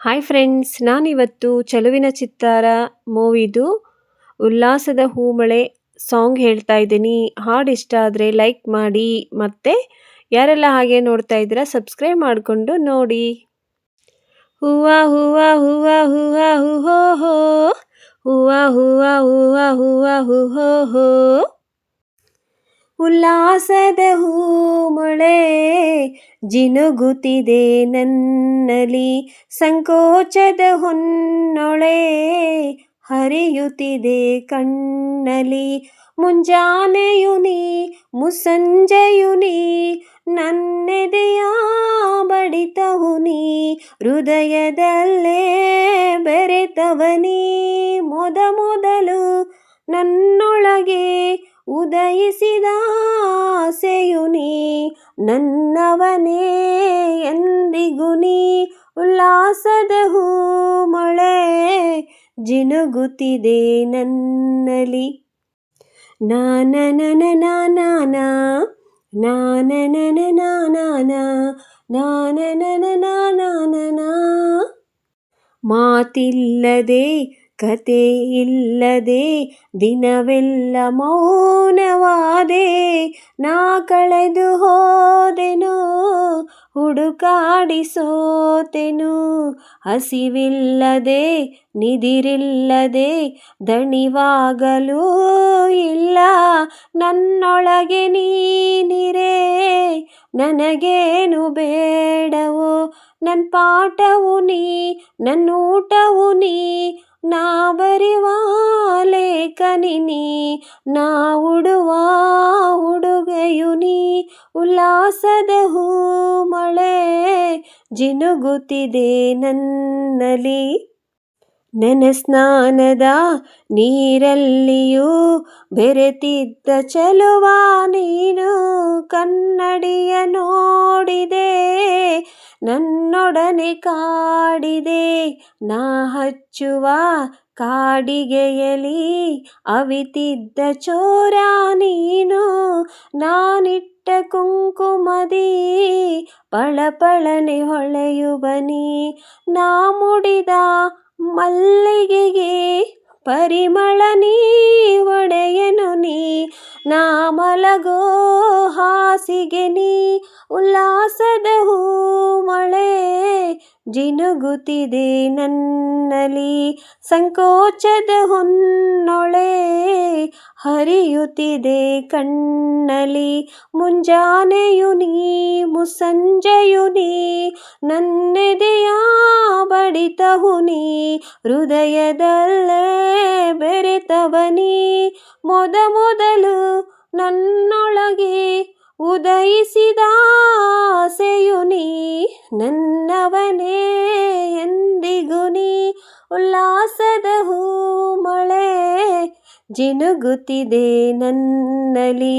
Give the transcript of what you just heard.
Hi friends ನಾನಿವತ್ತು ಚಲುವಿನ ಚಿತ್ತಾರ ಮೂವಿದು ಉಲ್ಲಾಸದ Hoomale song ಹೇಳ್ತಾ ಇದ್ದೀನಿ. ಹಾಡು ಇಷ್ಟ ಆದರೆ ಲೈಕ್ ಮಾಡಿ, ಮತ್ತು ಯಾರೆಲ್ಲ ಹಾಗೆ ನೋಡ್ತಾ ಇದ್ದೀರಾ ಸಬ್ಸ್ಕ್ರೈಬ್ ಮಾಡಿಕೊಂಡು ನೋಡಿ. ಹೂವ ಹೂವ ಹೂವ ಹೂವ ಹೂಹೋ ಹೋ ಹೂವ ಹೂವ ಹೂವ ಹೂವ ಹೂಹೋ ಹೋ. ಉಲ್ಲಾಸದ ಹೂಮಳೆ ಜಿನುಗುತ್ತಿದೆ ನನ್ನಲಿ ಸಂಕೋಚದ ಹೊನ್ನೊಳೆ ಹರಿಯುತ್ತಿದೆ ಕಣ್ಣಲಿ. ಮುಂಜಾನೆಯುನಿ ಮುಸಂಜೆಯುನಿ ನನ್ನೆದೆಯ ಬಡಿತವುನಿ ಹೃದಯದಲ್ಲೇ ಬೆರೆತವನಿ ಮೊದ ಮೊದಲು ನನ್ನೊಳಗೆ ಉದಯಿಸಿದ ಆಸೆಯು ನೀ ನನ್ನವನೇ ಎಂದಿಗೂ ನೀ ಉಲ್ಲಾಸದ ಹೂಮಳೆ ಜಿನುಗುತ್ತಿದೆ ನನ್ನಲಿ ನಾನನನ ನಾನಾನ ನಾನನನ ನಾನಾನ ನಾನನನ ನಾನಾನ ಮಾತಿಲ್ಲದೆ ಕತೆ ಇಲ್ಲದೆ ದಿನವೆಲ್ಲ ಮೌನವಾದೆ, ನಾ ಕಳೆದು ಹೋದೆನು ಹುಡುಕಾಡಿ ಸೋತೆನು ಹಸಿವಿಲ್ಲದೆ, ನಿದಿರಿಲ್ಲದೆ, ದಣಿವಾಗಲೂ ಇಲ್ಲ, ನನ್ನೊಳಗೆ ನೀನಿರೇ, ನನಗೇನು ಬೇಡವೋ ನನ್ನ ಪಾಠವು ನೀ ನನ್ನ ಊಟವು ನೀ ನಾ బరివాలేకని ನಾ ಉಡುವ ಉಡುಗೆಯುನಿ ಉಲ್ಲಾಸದ ಹೂ ಮಳೆ ಜಿನುಗುತ್ತಿದೆ ನನ್ನಲಿ ನನ್ನ ಸ್ನಾನದ ನೀರಲ್ಲಿಯೂ ಬೆರೆತಿದ್ದ ಚಲುವ ನೀನು ಕನ್ನಡಿಯ ನೋಡಿದೆ, ನನ್ನೊಡನೆ ಕಾಡಿದೆ, ನಾ ಹಚ್ಚುವ ಕಾಡಿಗೆಯಲಿ ಅವಿತಿದ್ದ ಚೋರ ನೀನು, ನಾನಿಟ್ಟ ಕುಂಕುಮದಿ ಪಳಪಳನೆ ಹೊಳೆಯುವನಿ ನಾ ಮುಡಿದ ಮಲ್ಲಿಗೆಗೆ ಪರಿಮಳ ನೀ ಒಡೆಯನು ನೀ ನಾ ಮಲಗೋ ಹಾಸಿಗೆ ನೀ ಉಲ್ಲಾಸದ ಹೂಮಳೆ ಜಿನುಗುತ್ತಿದೆ ನನ್ನಲಿ ಸಂಕೋಚದ ಹೊನ್ನೊಳೆ ಹರಿಯುತ್ತಿದೆ ಕಣ್ಣಲಿ ಮುಂಜಾನೆಯು ನೀ, ಮುಸಂಜೆಯು ನೀ, ನನ್ನೆದೆಯ ಬಡಿತವು ನೀ, ಹೃದಯದಲ್ಲೇ ಬೆರೆತವನಿ ಮೊದ ಮೊದಲು ನನ್ನೊಳಗೆ ಉದಯಿಸಿದ ಆಸೆಯು ನೀ, ನನ್ನವನೇ. ಉಲ್ಲಾಸದ ಹೂಮಳೆ ಜಿನುಗುತ್ತಿದೆ ನನ್ನಲಿ